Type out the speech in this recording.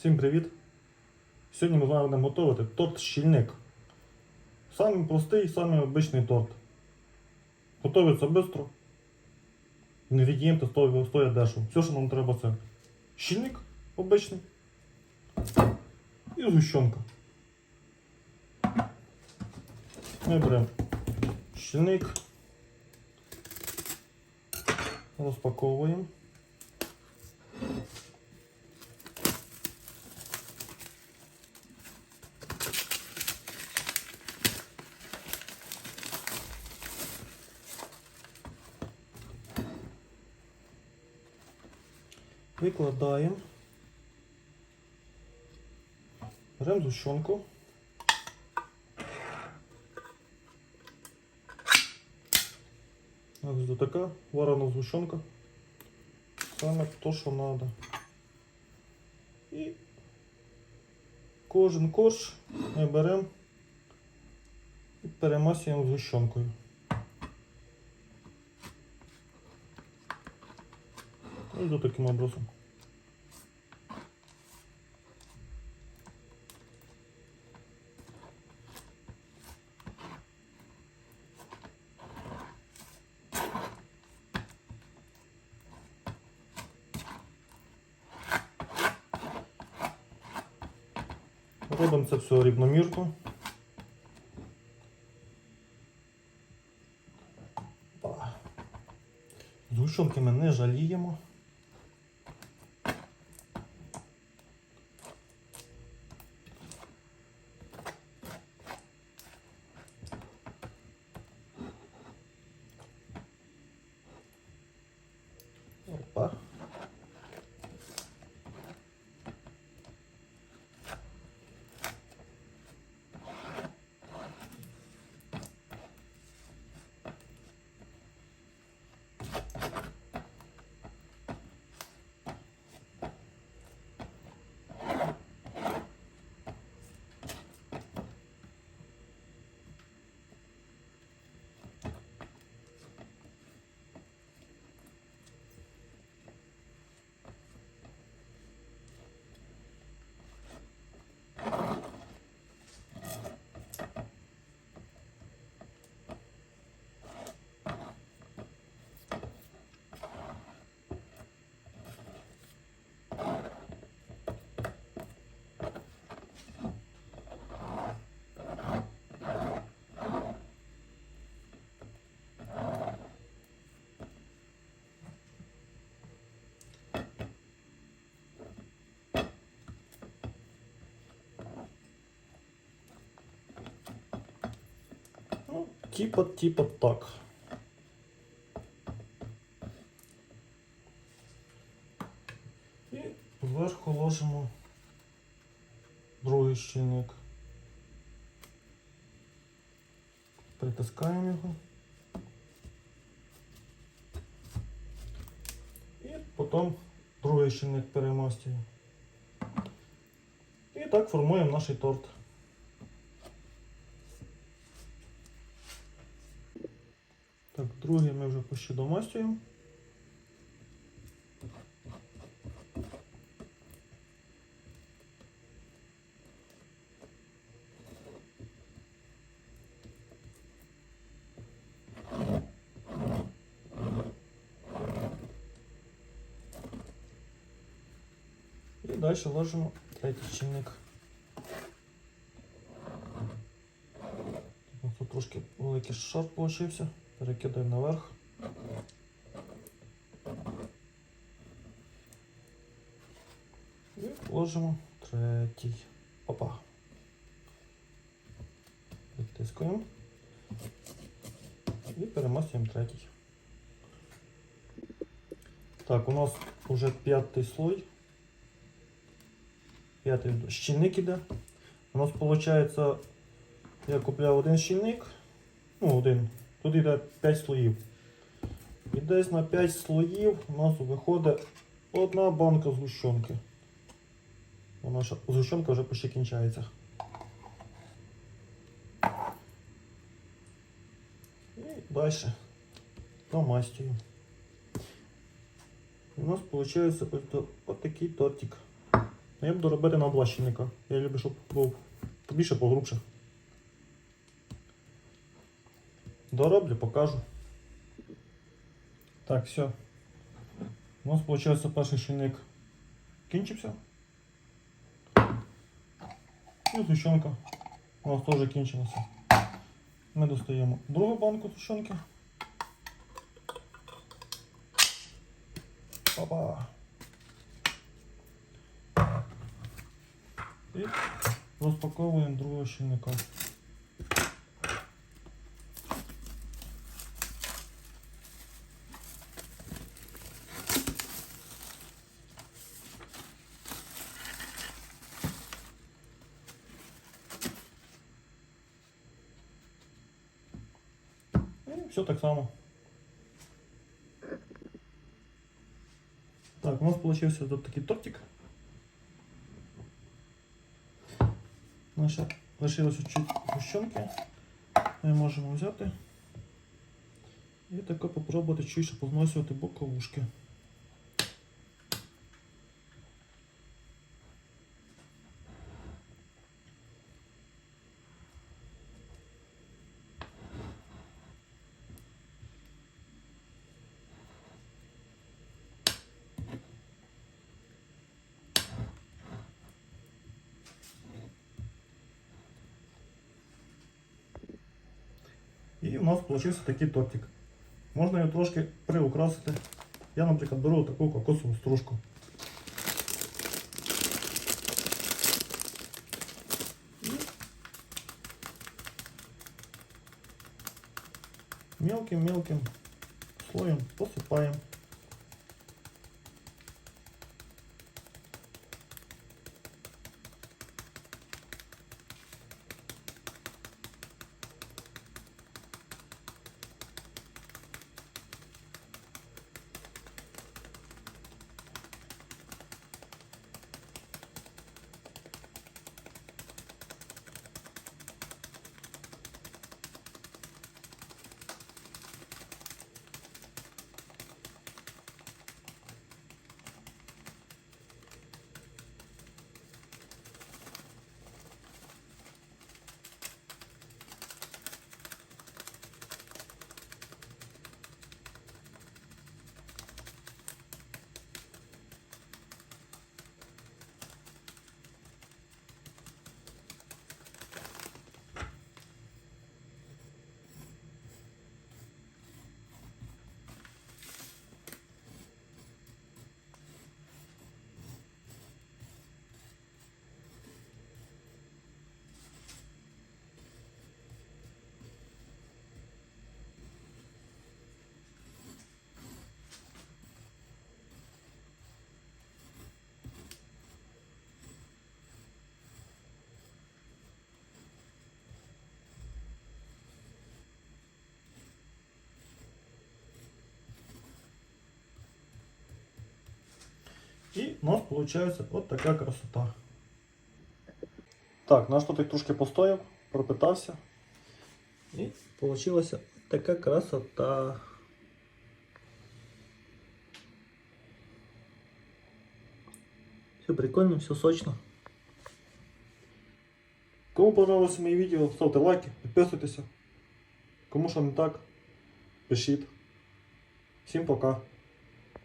Всім привіт! Сьогодні ми з вами будемо готувати торт щільник. Самий простий, самий обичний торт. Готується швидко. Інгредієнти стоять, дешево. Все, що нам треба, це щільник обичний і згущенка. Ми беремо щільник, розпаковуємо. Викладаємо. Беремо зущенку. Ось така варена згущенка. Саме то, що треба. І кожен корж ми беремо і перемасуємо згущенкою. Ось до таким образом. Робимо це все рівномірно. Згущенки ми не жаліємо. Опа. Ну, типа, типа так. І зверху ложимо другий щільник. Притискаємо його. І потім другий щільник перемастюємо. І так формуємо наш торт. Так, другий ми вже почти домастюємо. І далі ложимо третій чинник. Тут трошки великий шар получився. Перекидаємо наверх. І ложимо третій. Опа. Відтискуємо. І перемастуємо третій. Так, у нас вже п'ятий слой. П'ятий щільник іде. У нас виходить, я купляв один щільник. Ну, один. Тут йде 5 слоїв. І десь на 5 слоїв у нас виходить одна банка згущенки. Вона ж згущенка вже почти кінчається. І далі домастюю. І у нас виходить ось, до- ось такий тортик. Ну, Я буду робити на щільника. Я люблю, щоб був побільше, погрубше. Дороблю, покажу. Так, все. У нас виходить перший щільник кінчився. І зущенка у нас теж кінчилася. Ми достаємо другу банку зущенки. Опа. І розпаковуємо другого щільника. Все так само. Так, у нас получился вот такий тортик. Наша лишилось чуть гущенки. Ми можемо взяти і тако попробувати чуть позносювати боковушки. Нас вийшов такий тортик. Можна його трошки приукрасити. Я, наприклад, беру таку кокосову стружку. Мелким-мелким слоем посыпаем. І у нас виходить от така красота. Так, наш тут трошки постояв, пропитався. І вийшла така красота. Все прикольно, все сочно. Кому понравилось моє відео, ставте лайки, підписуйтеся. Кому що не так, пишіть. Всім пока.